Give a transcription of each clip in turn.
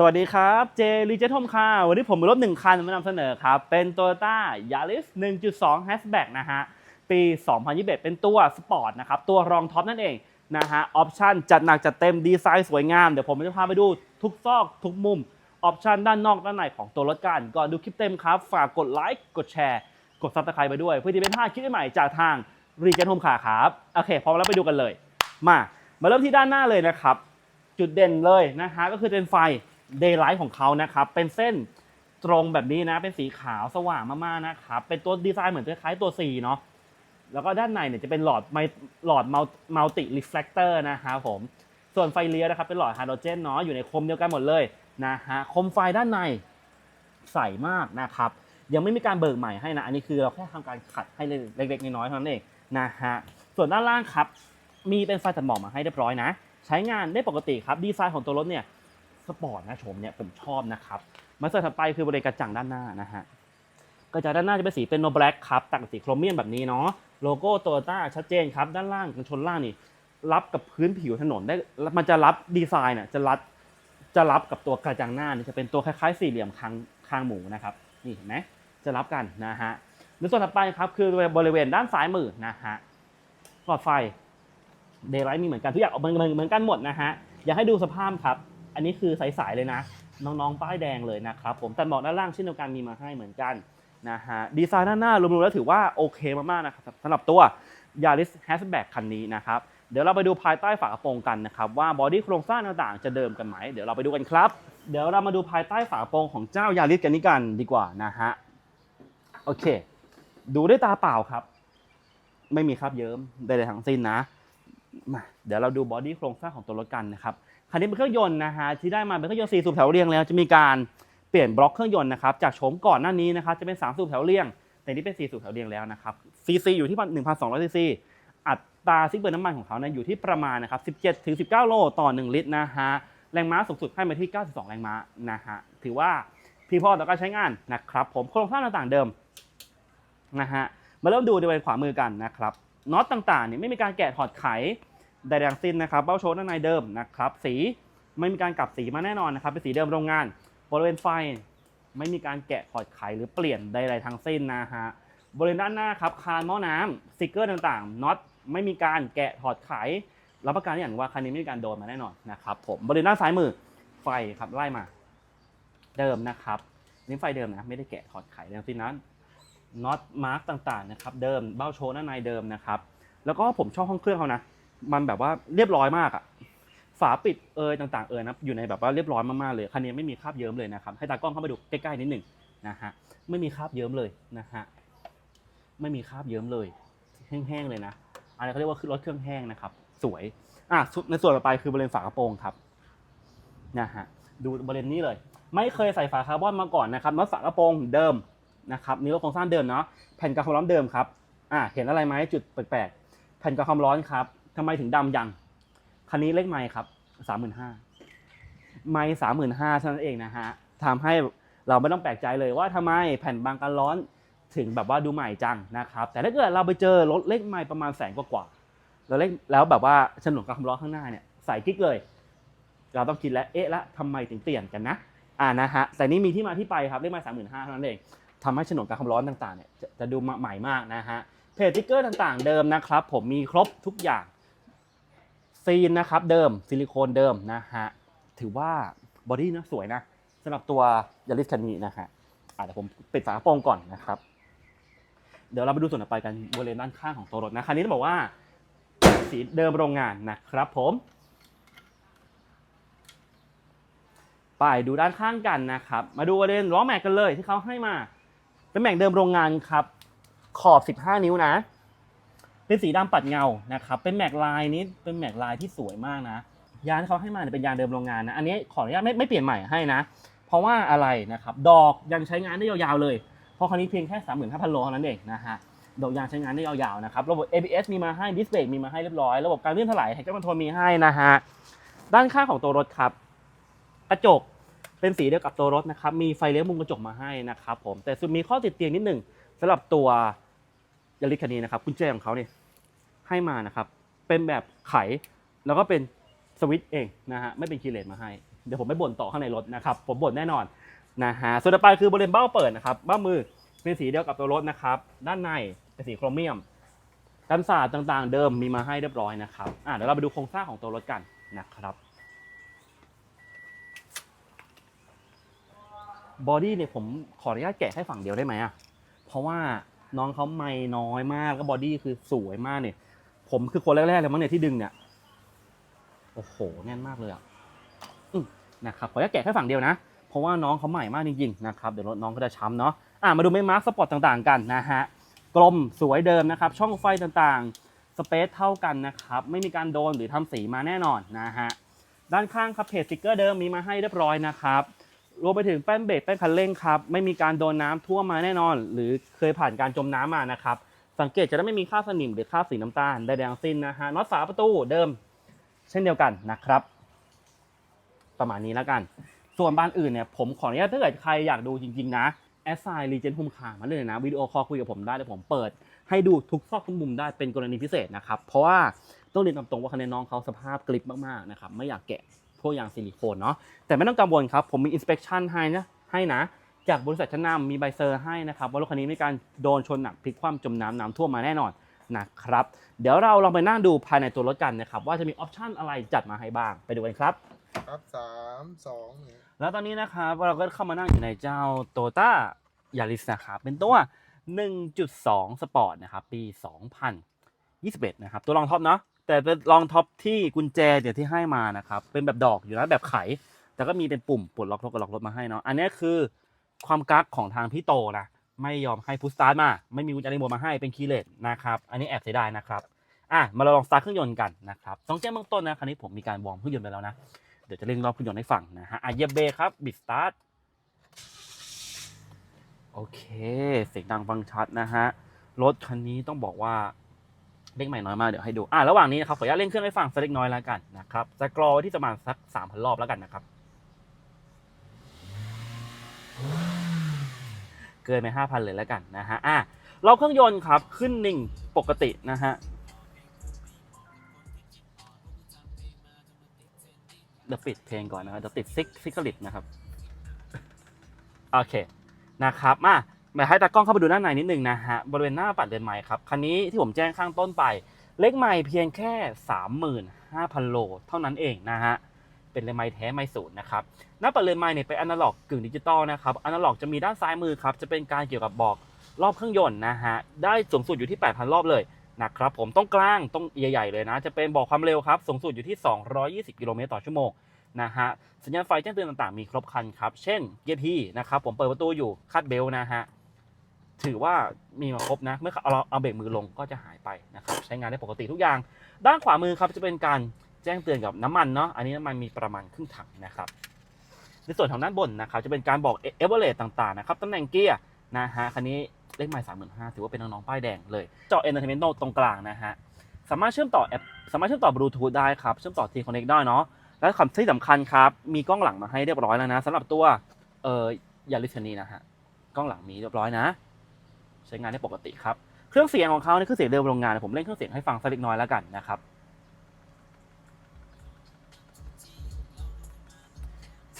สวัสดีครับเจรีเจทอมค่ะวันนี้ผมมีรถหนึ่งคันมานำเสนอครับ เป็น Toyota Yaris 1.2 Hatchback นะฮะ ปี 2021 เป็นตัวสปอร์ตนะครับ ตัวรองท็อปนั่นเองนะฮะ ออปชันจัดหนักจัดเต็มดีไซน์สวยงาม เดี๋ยวผมจะพาไปดูทุกซอกทุกมุม ออปชันด้านนอกด้านในของตัวรถกัน ก่อนดูคลิปเต็มครับ ฝากกดไลค์กดแชร์กดซับสไครต์ไปด้วย เพื่อที่เป็นพลาดคลิปใหม่จากทางรีเจนโฮมค่ะครับโอเคพร้อมแล้วไปดูกันเลย มามาเริ่มที่ด้านหน้าเลยนะครับจุดเด่นเลยนะฮะก็คือเป็นไฟ Daylight ของเขานะครับ เป็นเส้นตรงแบบนี้นะ เป็นสีขาวสว่างมากๆนะครับ เป็นตัวดีไซน์เหมือนคล้ายๆตัว C เนาะ แล้วก็ด้านในเนี่ยจะเป็นหลอดไมหลอดมัลติรีเฟล c เตอร์นะครับผม ส่วนไฟเลี้ยวนะครับ เป็นหลอดไฮโดรเจนเนาะ อยู่ในคมเดียวกันหมดเลยนะฮะ คมไฟด้านในใสมากนะครับ ยังไม่มีการเบิกใหม่ให้นะ อันนี้คือเราแค่ทำการขัดให้เล็กๆน้อยๆเท่านั้นเองนะฮะ ส่วนด้านล่างครับ มีเป็นไฟตัดหมอกมาให้เรียบร้อยนะ ใช้งานได้ปกติครับ ดีไซน์ของตัวรถเนี่ย สปอร์ตนะชมเนี่ยผมชอบนะครับมาเสร์ถัดไปคือบริเวณกระจังด้านหน้านะฮะกระจังด้านหน้าจะเป็นสีเป็นโนแบล็กครับตัดกับสีโครเมียมแบบนี้เนาะโลโก้โตโยต้าชัดเจนครับ ด้านล่างกันชนล่างนี่ รับกับพื้นผิวถนนได้มันจะรับดีไซน์น่ะจะรับจะรับกับตัวกระจังหน้านี่จะเป็นตัวคล้ายๆสี่เหลี่ยมคางคางหมูนะครับนี่เห็นไหมจะรับกันนะฮะในส่วนถัดไปครับคือบริเวณด้านซ้ายมือนะฮะหลอดไฟเดย์ไลท์มีเหมือนกันทุกอย่างออกมาเหมือนกันหมดนะฮะอยากให้ดูสภาพครับ อันนี้คือใสๆเลยนะ น้องๆ ป้ายแดงเลยนะครับผมแต่หมอกด้านล่างเช่นเดียวกันมีมาให้เหมือนกันนะฮะดีไซน์ด้านหน้ารวมๆแล้วถือว่าโอเคมากๆนะครับสำหรับตัว Yaris Hatchback คันนี้นะครับเดี๋ยวเราไปดูภายใต้ฝากระโปรงกันนะครับว่าบอดี้โครงสร้างต่างๆจะเดิมกันไหมเดี๋ยวเราไปดูกันครับ เดี๋ยวเรามาดูภายใต้ฝากระโปรงของเจ้ายาริสกันนี้กันดีกว่านะฮะโอเค ดูด้วยตาเปล่าครับ ไม่มีคราบเยิ้มใดๆทั้งสิ้นนะมาเดี๋ยวเราดูบอดี้โครงสร้างของตัวรถกันนะครับ คันนี้เป็นเครื่องยนต์นะฮะที่ได้มาเป็นเครื่องยนต์4สูบแถวเรียงแล้วจะมีการเปลี่ยนบล็อกเครื่องยนต์นะครับจากโฉมก่อนหน้านี้นะครับจะเป็น3สูบแถวเรียง แต่นี่เป็น4สูบแถวเรียงแล้วนะครับซีซีอยู่ที่1,200ซีซีอัตราซิกเบิร์น้ำมันของเขานะอยู่ที่ประมาณนะครับ17ถึง19 โลต่อ 1 ลิตรนะฮะแรงม้าสูงสุดให้มาที่ 92 แรงม้านะฮะถือว่าพียงพอต่อการใช้งานนะครับผมโครงสร้างต่างๆเดิมนะฮะมาเริ่มดูในบริเวณขวามือกันนะครับน็อตต่างๆเนี่ยไม่มีการแกะถอดไข ใดๆทั้งสิ้นนะครับเบ้าโชว์ด้านในเดิมนะครับสีไม่มีการกลับสีมาแน่นอนนะครับเป็นสีเดิมโรงงานบริเวณไฟไม่มีการแกะถอดไขหรือเปลี่ยนใดๆทั้งสิ้นนะฮะบริเวณด้านหน้าครับคานหม้อน้ำสติกเกอร์ต่างๆน็อตไม่มีการแกะถอดไขรับประกันอย่างว่าคันนี้ไม่มีการโดนมาแน่นอนนะครับผมบริเวณด้านซ้ายมือไฟครับไล่มา เดิมนะครับนี่ไฟเดิมนะไม่ได้แกะถอดไขทั้งสิ้นนั้นน็อตมาร์กต่างๆนะครับเดิมเบ้าโชว์ด้านในเดิมนะครับแล้วก็ผมชอบห้องเครื่องเขานะ มันแบบว่าเรียบร้อยมากอะฝาปิดเอยต่างๆเอยนะอยู่ในแบบว่าเรียบร้อยมากๆเลยคันนี้ไม่มีคราบเยิ้มเลยนะครับให้ตากล้องเข้ามาดูใกล้ๆนิดหนึ่งนะฮะไม่มีคราบเยิ้มเลยนะฮะไม่มีคราบเยิ้มเลย แห้งๆเลยนะอันนี้เขาเรียกว่าคือรถเครื่องแห้งนะครับ สวยอะในส่วนต่อไปคือบริเวณฝากระโปรงครับนะฮะดูบริเวณนี้เลย ไม่เคยใส่ฝาคาร์บอนมาก่อนนะครับน็อตฝากระโปรงเดิมนะครับนี่รถโครงสร้างเดิมเนาะแผ่นกันความร้อนเดิมครับอะเห็นอะไรไหมจุดแปลกๆแผ่นกันความร้อนครับ ทำไมถึงดำยังคันนี้เลขไมค์ครับสามหมื่นห้าไมค์สามหมื่นห้าเท่านั้นเองนะฮะทำให้เราไม่ต้องแปลกใจเลยว่าทำไมแผ่นบางกันร้อนถึงแบบว่าดูใหม่จังนะครับ แต่ถ้าเกิดเราไปเจอรถเลขไมค์ประมาณแสนกว่าๆแล้วเลขแล้วแบบว่าฉนวนกับคำร้อนข้างหน้าเนี่ยใส่กิ๊กเลย เราต้องคิดแล้วเอ๊ะละทำไมถึงเปลี่ยนกันนะอ่านะฮะแต่นี่มีที่มาที่ไปครับเลขไมค์สามหมื่นห้าเท่านั้นเองทำให้ฉนวนกับคำร้อนต่างๆเนี่ยจะจะดูใหม่มากนะฮะเพจติ๊กเกอร์ต่างๆเดิมนะครับ ผมมีครบทุกอย่าง ซีนนะครับเดิมซิลิโคนเดิมนะฮะถือว่าบอดี้นะสวยนะสำหรับตัวยาริสคันนี้นะฮะอะเดี๋ยวผมปิดฝากระโปรงก่อนนะครับ เดี๋ยวเราไปดูส่วนต่อไปกันบริเวณด้านข้างของตัวรถนะคันนี้ต้องบอกว่าสีเดิมโรงงานนะครับผมไปดูด้านข้างกันนะครับ มาดูบริเวณล้อแม็กกันเลยที่เขาให้มา เป็นแม็กเดิมโรงงานครับ ขอบ 15 นิ้วนะ เป็นสีดำปัดเงานะครับเป็นแม็กลายนี้เป็นแม็กลายที่สวยมากนะยางที่เขาให้มาเนี่ยเป็นยางเดิมโรงงานนะอันนี้ขออนุญาตไม่ไม่เปลี่ยนใหม่ให้นะ เพราะว่าอะไรนะครับดอกยังใช้งานได้ยาวๆเลย เพราะคันนี้เพียงแค่ 35,000 โลเท่านั้นเองนะฮะดอกยางใช้งานได้ยาวๆนะครับระบบ ABS มีมาให้ดิสเบรกมีมาให้เรียบร้อยระบบการเลื่อนถลายไฮดรอลิกคอนโทรลมีให้นะฮะด้านข้างของตัวรถครับกระจกเป็นสีเดียวกับตัวรถนะครับ มีไฟเลี้ยวมุมกระจกมาให้นะครับผม แต่สุดมีข้อติดเตียงนิดหนึ่งสำหรับตัวยาริสคันนี้นะครับกุญแจของเขาเนี่ย ให้มานะครับ เป็นแบบไข แล้วก็เป็นสวิตช์เองนะฮะไม่เป็นคีย์เลสมาให้ เดี๋ยวผมไม่บ่นต่อข้างในรถนะครับ ผมบ่นแน่นอนนะฮะส่วนต่อไปคือบริเวณเบ้าเปิดนะครับเบ้ามือเป็นสีเดียวกับตัวรถนะครับ ด้านในเป็นสีโครเมียมกันศาสตร์ต่างๆ เดิมมีมาให้เรียบร้อยนะครับอะเดี๋ยวเราไปดูโครงสร้างของตัวรถกันนะครับบอดี้เนี่ยผมขออนุญาตแกะให้ฝั่งเดียวได้ไหมอะเพราะว่าน้องเขาไม่น้อยมากแล้วก็บอดี้คือสวยมากเนี่ย ผมคือคนแรกๆเลยมั้งเนี่ยที่ดึงเนี่ย โอ้โห แน่นมากเลยอะนะครับขออนุญาตแกะแค่ฝั่งเดียวนะ เพราะว่าน้องเขาใหม่มากจริงๆนะครับ เดี๋ยวรถน้องก็จะช้ำเนาะ อะมาดูไม่มาร์คสปอร์ตต่างๆกันนะฮะ กลมสวยเดิมนะครับ ช่องไฟต่างๆ สเปซเท่ากันนะครับ ไม่มีการโดนหรือทำสีมาแน่นอนนะฮะ ด้านข้างครับเพจสติกเกอร์เดิมมีมาให้เรียบร้อยนะครับ รวมไปถึงแป้นเบรกแป้นคันเร่งครับ ไม่มีการโดนน้ำท่วมมาแน่นอน หรือเคยผ่านการจมน้ำมานะครับ สังเกตจะได้ไม่มีคราสนิมหรือคราสีน้ำตาลใดๆทั้งสิ้นนะฮะน็อตฝาประตูเดิม เช่นเดียวกันนะครับ ประมาณนี้แล้วกัน ส่วนบ้านอื่นเนี่ยผมขออนุญาตถ้าเกิดใครอยากดูจริง ๆ นะแอสไซน์รีเจนโฮมคามาเลยนะวิดีโอคอลคุยกับผมได้เดี๋ยวผมเปิด ให้ดูทุกซอกทุกมุมได้เป็นกรณีพิเศษนะครับเพราะว่าต้องเรียนตามตรงว่าคะแนนน้องเขาสภาพกริบมากๆนะครับไม่อยากแกะพวกยางซิลิโคนเนาะแต่ไม่ต้องกังวลครับผมมีอินสเป t ชันให้นะให้นะ จากบริษัทชั้นนำมีใบเซอร์ให้นะครับว่ารถคันนี้มีการโดนชนหนักพลิกคว่ำจมน้ำน้ำท่วมมาแน่นอนนะครับ เดี๋ยวเราลองไปนั่งดูภายในตัวรถกันนะครับว่าจะมีออปชันอะไรจัดมาให้บ้างไปดูกันครับ ครับสามสองหนึ่งแล้วตอนนี้นะครับเราก็เข้ามานั่งอยู่ในเจ้า t o y o t a Yaris นะครับเป็นตัว 1.2 Sport นะครับปี 2021 นะครับ ตัวรองท็อปเนาะแต่เป็นรองท็อปที่กุญแจเดี๋ยวที่ให้มานะครับเป็นแบบดอกอยู่นะแบบไข แต่ก็มีเป็นปุ่มปลดล็อกรถกับล็อกรถมาให้เนาะอันนี้คือ ความกักของทางพี่โตนะไม่ยอมให้พุชสตาร์ทมา ไม่มีกุญแจรีโมทมาให้เป็นคีย์เลสนะครับอันนี้แอบเสียดายนะครับอะมาเราลองสตาร์ทเครื่องยนต์กันนะครับต้องแจ้งเบื้องต้นนะคันนี้ผมมีการวอร์มเครื่องยนต์ไปแล้วนะเดี๋ยวจะเร่งรอบเครื่องยนต์ให้ฟังนะฮะอะเยียบเบรกครับบิดสตาร์ทโอเค เสียงดังฟังชัดนะฮะ รถคันนี้ต้องบอกว่าเร่งใหม่น้อยมากเดี๋ยวให้ดู อะระหว่างนี้นะครับขออนุญาตเร่งเครื่องให้ฟังสักเล็กน้อยแล้วกันนะครับ จะกรอไว้ที่ประมาณสักสามพันรอบแล้วกันนะครับ เกินไปห้าพันเลยแล้วกันนะฮะอะเราเครื่องยนต์ครับขึ้นนิ่งปกตินะฮะเดี๋ยวปิดเพลงก่อนนะครับเดี๋ยวติดซิกซิกลิตนะครับโอเคนะครับมามาให้ตากล้องเข้าไปดูด้านในนิดนึงนะฮะบริเวณหน้าปัดเลนไม้ครับคันนี้ที่ผมแจ้งข้างต้นไป เล็กใหม่เพียงแค่ 35,000 โล เท่านั้นเองนะฮะ เป็นเลนไม้แท้ไม่สูตรนะครับหน้าปัดเลนไม้เนี่ยเป็นอนาล็อกกึ่งดิจิตอลนะครับอนาล็อกจะมีด้านซ้ายมือครับจะเป็นการเกี่ยวกับบอกรอบเครื่องยนต์นะฮะได้สูงสุดอยู่ที่ 8,000 รอบเลยนะครับผมต้องกลางต้องใหญ่ๆเลยนะ จะเป็นบอกความเร็วครับสูงสุดอยู่ที่ 220 กิโลเมตรต่อชั่วโมงนะฮะสัญญาณไฟแจ้งเตือนต่างๆมีครบคันครับ เช่นเกียร์พีนะครับผมเปิดประตูอยู่คาดเบลต์นะฮะถือว่ามีมาครบนะ เมื่อเอาเอาเบรกมือลงก็จะหายไปนะครับใช้งานได้ปกติทุกอย่าง ด้านขวามือครับจะเป็นการ จ้งเตือนกับน้ำมันเนาะอันนี้น้ำมันมีประมาณครึ่งถังนะครับในส่วนของด้านบนนะครับจะเป็นการบอกเอเวอเรสต่างๆนะครับตำแหน่งเกียร์นะฮะคันนี้เลขหมายสามหมื่นห้าถือว่าเป็นน้องๆป้ายแดงเลยจอเอนเตอร์เทนเมนต์ตรงกลางนะฮะสามารถเชื่อมต่อแอปสามารถเชื่อมต่อบลูทูธได้ครับเชื่อมต่อทีคอนเน c t ได้เนาะและคำที่สำคัญครับ มีกล้องหลังมาให้เรียบร้อยแล้วนะสำหรับตัวเอ่อยาริสนีนะฮะกล้องหลังมีเรียบร้อยนะ ใช้งานได้ปกติครับ เครื่องเสียงของเขาเนี่ยเครื่องเสียงเดิมโรงงาน ผมเล่นเครื่องเสียงให้ฟังสักเล็กน้อยแล้วกันนะครับ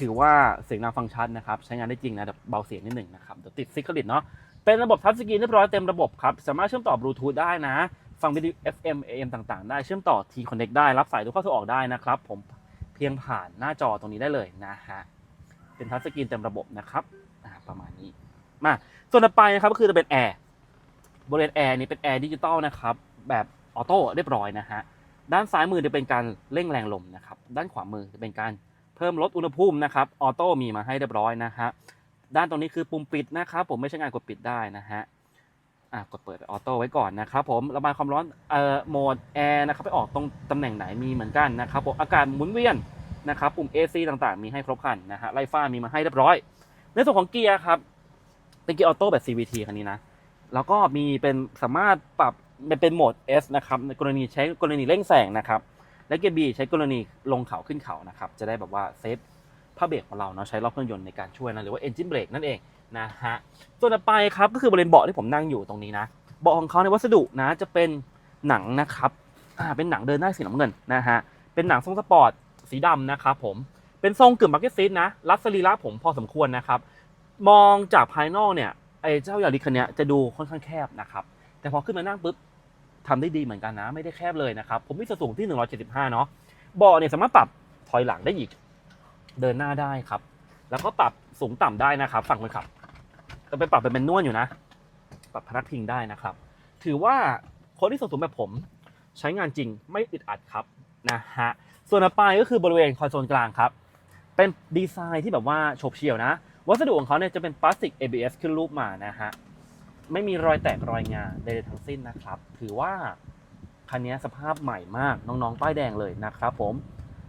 ถือว่าเสียงดังฟังชัดนะครับ ใช้งานได้จริงนะแต่เบาเสียงนิดหนึ่งนะครับเดี๋ยวติดซิกเกอร์ลิตเนาะเป็นระบบทัชสกรีนเรียบร้อยเต็มระบบครับ สามารถเชื่อมต่อบลูทูธได้นะ ฟังวิดีโอ FM AM ต่างๆ ได้เชื่อมต่อ T Connect ได้รับสายทุกข้าทุกออกได้นะครับ ผมเพียงผ่านหน้าจอตรงนี้ได้เลยนะฮะเป็นทัชสกรีนเต็มระบบนะครับประมาณนี้มาส่วนต่อไปนะครับก็คือจะเป็นแอร์บริเวณแอร์นี้เป็นแอร์ดิจิตอลนะครับแบบออโต้เรียบร้อยนะฮะด้านซ้ายมือจะเป็นการเร่งแรงลมนะครับด้านขวามือจะเป็นการ เพิ่มลดอุณหภูมินะครับออโต้มีมาให้เรียบร้อยนะฮะด้านตรงนี้คือปุ่มปิดนะครับ ผมไม่ใช่งานกดปิดได้นะฮะอะกดเปิดออโต้ไว้ก่อนนะครับผมระบายความร้อนเอ่อโหมดแอร์นะครับไปออกตรงตำแหน่งไหนมีเหมือนกันนะครับผมอากาศหมุนเวียนนะครับปุ่ม AC ต่างๆ มีให้ครบครันนะฮะไล่ฟ้ามีมาให้เรียบร้อย ในส่วนของเกียร์ครับ เป็นเกียร์ออโต้แบบ CVT คันนี้นะแล้วก็มีเป็นสามารถปรับเป็นโหมด S นะครับในกรณีใช้กรณีเร่งแซงนะครับ และเกียร์ B ใช้กรณีลงเขาขึ้นเขานะครับจะได้แบบว่าเซฟผ้าเบรกของเราเนาะใช้รอบเครื่องยนต์ในการช่วยนะหรือว่า engine brake นั่นเองนะฮะส่วนต่อไปครับก็คือบริเวณเบาะที่ผมนั่งอยู่ตรงนี้นะเบาะของเขาในวัสดุนะจะเป็นหนังนะครับอ่าเป็นหนังเดินได้สีน้ำเงินนะฮะเป็นหนังทรงสปอร์ตสีดำนะครับผมเป็นทรงกึ่งบักเก็ตซีทนะรัดสรีระผมพอสมควรนะครับมองจากภายนอกเนี่ยไอ้เจ้ายาริคันเนี้ยจะดูค่อนข้างแคบนะครับแต่พอขึ้นมานั่งปุ๊บ ทำได้ดีเหมือนกันนะ ไม่ได้แคบเลยนะครับ ผมมีส่วนสูงที่ 175 เนาะเบาะเนี่ยสามารถปรับถอยหลังได้อีก เดินหน้าได้ครับ แล้วก็ปรับสูงต่ำได้นะครับ ฝั่งคนขับก็ไปปรับเป็นเป็นนวลอยู่นะ ปรับพนักพิงได้นะครับ ถือว่าคนที่ส่วนสูงแบบผม ใช้งานจริงไม่อึดอัดครับนะฮะส่วนต่อไปก็คือบริเวณคอนโซลกลางครับ เป็นดีไซน์ที่แบบว่าโฉบเฉี่ยวนะ วัสดุของเขาเนี่ยจะเป็นพลาสติก ABS ขึ้นรูปมานะฮะ ไม่มีรอยแตกรอยงาใดๆทั้งสิ้นนะครับ ถือว่าคันนี้สภาพใหม่มากน้องๆ ป้ายแดงเลยนะครับผม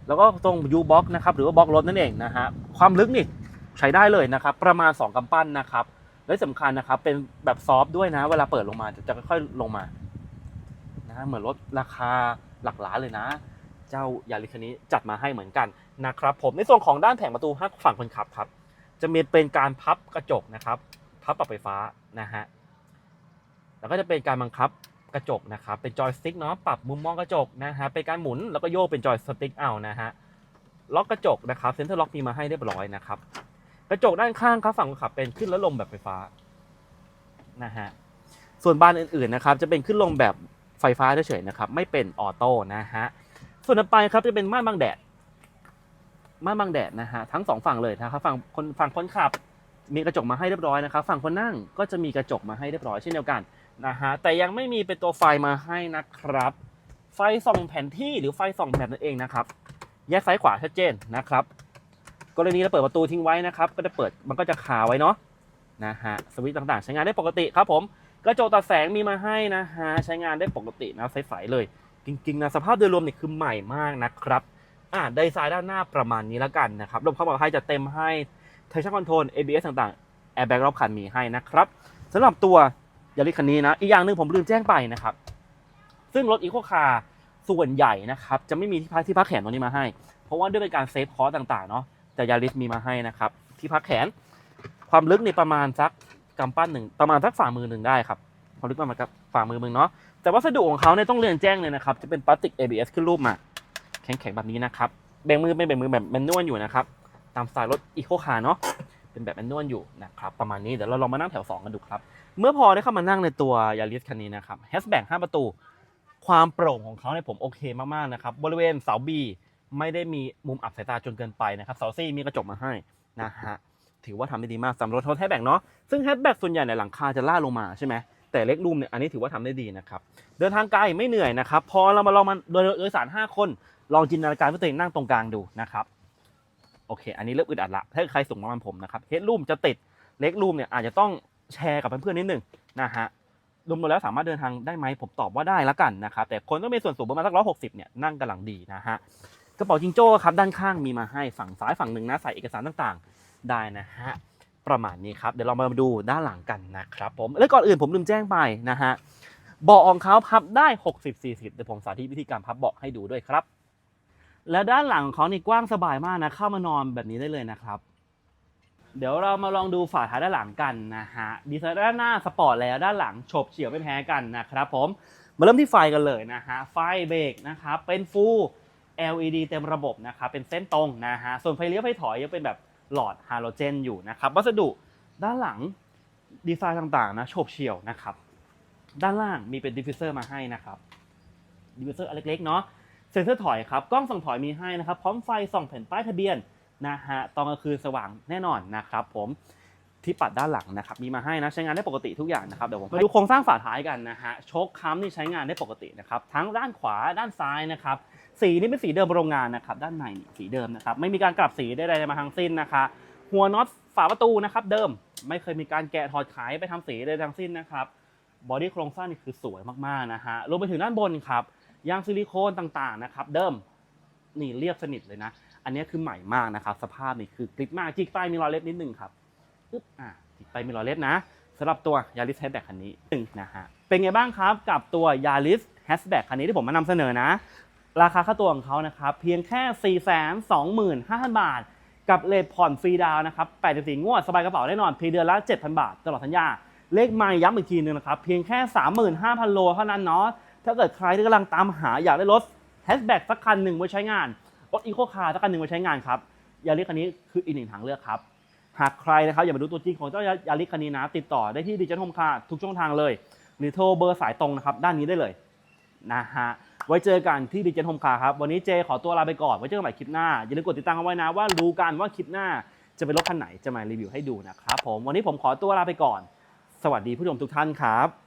แล้วก็ตรง U box นะครับหรือว่าบล็อกรถนั่นเองนะฮะความลึกนี่ใช้ได้เลยนะครับ ประมาณ 2กำปั้นนะครับ และสำคัญนะครับเป็นแบบซอฟด้วยนะ เวลาเปิดลงมาจะค่อยๆลงมานะฮะเหมือนรถราคาหลักล้านเลยนะ เจ้ายาริคันนี้จัดมาให้เหมือนกันนะครับผมในส่วนของด้านแผงประตูห้าฝั่งคนขับครับ จะมีเป็นการพับกระจกนะครับ พับปรับไฟฟ้านะฮะ แล้วก็จะเป็นการบังคับกระจกนะครับ เป็นจอยสติ๊กเนาะปรับมุมมองกระจกนะฮะเป็นการหมุนแล้วก็โยกเป็นจอยสติ๊กเอานะฮะล็อกกระจกนะครับเซ็นเตอร์ล็อกมีมาให้เรียบร้อยนะครับกระจกด้านข้างครับฝั่งคนขับเป็นขึ้นและลงแบบไฟฟ้านะฮะส่วนบานอื่นๆนะครับจะเป็นขึ้นลงแบบไฟฟ้าเฉยๆนะครับ ไม่เป็นออโต้นะฮะส่วนต่อไปครับจะเป็นม่านบังแดดม่านบังแดดนะฮะทั้งสองฝั่งเลยนะครับฝั่งคนฝั่งคนขับ มีกระจกมาให้เรียบร้อยนะครับ ฝั่งคนนั่งก็จะมีกระจกมาให้เรียบร้อยเช่นเดียวกัน นะฮะแต่ยังไม่มีเป็นตัวไฟมาให้นะครับ ไฟส่องแผนที่หรือไฟส่องแบบนั่นเองนะครับ แยกซ้ายขวาชัดเจนนะครับ กรณีเราเปิดประตูทิ้งไว้นะครับ ก็จะเปิดมันก็จะคาไว้เนาะนะฮะสวิตช์ต่างๆ ใช้งานได้ปกติครับผมกระจกตัดแสงมีมาให้นะฮะใช้งานได้ปกตินะใสๆเลย จริงๆนะสภาพโดยรวมเนี่ยคือใหม่มากนะครับอ่าดีไซน์ด้านหน้าประมาณนี้แล้วกันนะครับรวมความปลอดภัยจะเต็มให้ traction control ABS ต่างๆ airbag รอบคันมีให้นะครับสำหรับตัว ยาริสคันนี้นะอีกอย่างหนึ่งผมลืมแจ้งไปนะครับ ซึ่งรถ Eco Car ส่วนใหญ่นะครับจะไม่มีที่พักที่พักแขนตรงนี้มาให้ เพราะว่าด้วยเป็นการเซฟคอสต่างๆเนาะแต่ยาริสมีมาให้นะครับ ที่พักแขน ความลึกในประมาณสักกำปั้นหนึ่งประมาณสักฝ่ามือหนึ่งได้ครับความลึกประมาณกับฝ่ามือมึงเนาะแต่วัสดุของเขาเนี่ยต้องเรียนแจ้งเลยนะครับจะเป็นพลาสติก ABS ขึ้นรูปมาแข็งๆแบบนี้นะครับแบ่งมือเป็นแบ่งมือแบบแมนนวลอยู่นะครับตามสไตล์รถอีโคคาร์เนาะเป็นแบบแมนนวลอยู่นะครับประมาณนี้เดี๋ยวเราลองมานั่งแถว 2 กันดูครับ เมื่อพอได้เข้ามานั่งในตัวยาริสคันนี้นะครับแฮชแบ็ก5ประตู ความโปร่งของเขาเนี่ยผมโอเคมากๆนะครับบริเวณเสา B ไม่ได้มีมุมอับสายตาจนเกินไปนะครับเสา C มีกระจกมาให้นะฮะถือว่าทำได้ดีมากสำหรับรถแฮชแบ็กเนาะซึ่งแฮชแบ็กส่วนใหญ่ในหลังคาจะล่าลงมาใช่ไหมแต่เล็กรูมเนี่ยอันนี้ถือว่าทำได้ดีนะครับเดินทางไกลไม่เหนื่อยนะครับพอเรามาลองมาโดยโดยสาร 5 คนลองจินตนาการว่าตัวเองนั่งตรงกลางดูนะครับโอเค อันนี้เริ่มอึดอัดละถ้าใครสูงประมาณผมนะครับเฮดรูมจะติดเล็กรูมเนี่ยอาจจะต้อง แชร์กับเพื่อนๆนิดหนึ่งนะฮะรวมๆแล้วสามารถเดินทางได้ไหมผมตอบว่าได้ล้วกันนะครับแต่คนต้องมีส่วนสูงประมาณสักร้อยหกสิบเนี่ยนั่งกำลังดีนะฮะกระเป๋าจิงโจ้ครับด้านข้างมีมาให้ฝั่งซ้ายฝั่งหนึ่งนะใส่เอกสารต่างๆ ได้นะฮะประมาณนี้ครับเดี๋ยวเรามาดูด้านหลังกันนะครับผมแล้วก่อนอื่นผมลืมแจ้งไปนะฮะเบาะของเขาพับได้ 60-40เดี๋ยวผมสาธิตวิธีการพับเบาะให้ดูด้วยครับ แล้วด้านหลังของเขานี่กว้างสบายมากนะเข้ามานอนแบบนี้ได้เลยนะครับ เดี๋ยวเรามาลองดูฝาท้ายด้านหลังกันนะฮะดีไซน์ด้านหน้าสปอร์ตแล้วด้านหลังฉบเฉี่ยวไม่แพ้กันนะครับผมมาเริ่มที่ไฟกันเลยนะฮะไฟเบรกนะครับเป็นฟูล LED เต็มระบบนะครับเป็นเส้นตรงนะฮะส่วนไฟเลี้ยวไฟถอยยังเป็นแบบหลอดฮาโลเจนอยู่นะครับวัสดุด้านหลังดีไซน์ต่างๆนะโฉบเฉี่ยวนะครับ ด้านล่างมีเป็นดิฟฟิวเซอร์มาให้นะครับดิฟฟิวเซอร์เล็กๆเนาะเซ็นเซอร์ถอยครับกล้องส่องถอยมีให้นะครับ พร้อมไฟส่องแผ่นป้ายทะเบียน นะฮะตอนกลางคืนสว่างแน่นอนนะครับผมที่ปัดด้านหลังนะครับมีมาให้นะใช้งานได้ปกติทุกอย่างนะครับเดี๋ยวผมมาดูโครงสร้างฝาท้ายกันนะฮะโชคค้ำนี่ใช้งานได้ปกตินะครับทั้งด้านขวาด้านซ้ายนะครับสีนี่เป็นสีเดิมโรงงานนะครับด้านในนี่สีเดิมนะครับไม่มีการกลับสีใดๆมาทั้งสิ้นนะคะหัวน็อตฝาประตูนะครับเดิมไม่เคยมีการแกะถอดขายไปทำสีใดๆทั้งสิ้นนะครับบอดี้โครงสร้างนี่คือสวยมากๆนะฮะรวมไปถึงด้านบนครับยางซิลิโคนต่างๆนะครับเดิมนี่เรียบสนิทเลยนะ อันนี้คือใหม่มากนะครับ สภาพนี่คือกริบมากจิกใต้มีรอยเล็บนิดนึงครับอึ๊บอะจิกใต้มีรอยเล็บนะสำหรับตัวยาริสแฮชแบ็กคันนี้หนึ่งนะฮะเป็นไงบ้างครับกับตัวยาริสแฮชแบ็กคันนี้ที่ผมมานำเสนอนะ ราคาค่าตัวของเขานะครับเพียงแค่ 4 2 5 0 0 0 บาท กับเลทผ่อนฟรีดาวน์นะครับ84งวดสบายกระเป๋าแน่นอนเพียงเดือนละ 7,000 บาท ตลอดสัญญาเลขไม่ย้ำอีกทีนึงนะครับเพียงแค่ 35,000 โลเท่านั้นเนาะถ้าเกิดใครที่กำลังตามหาอยากได้รถแฮชแบ็กสักคันหนึ่งไว้ใช้งาน รถอีโคคาร์สักคันหนึ่งไว้ใช้งานครับยาริสคันนี้คืออีกหนึ่งทางเลือกครับ หากใครนะครับอยากมาดูตัวจริงของเจ้ายาริสคันนี้นะติดต่อได้ที่ดิจิทัลโฮมคาทุกช่องทางเลย หรือโทรเบอร์สายตรงนะครับด้านนี้ได้เลยนะฮะไว้เจอกันที่ดิจิทัลโฮมคาครับวันนี้เจขอตัวลาไปก่อนไว้เจอกันใหม่คลิปหน้าอย่าลืมกดติดตามกันไว้นะว่ารู้กันว่าคลิปหน้าจะเป็นรถคันไหนจะมารีวิวให้ดูนะครับผมวันนี้ผมขอตัวลาไปก่อน สวัสดีผู้ชมทุกท่านครับ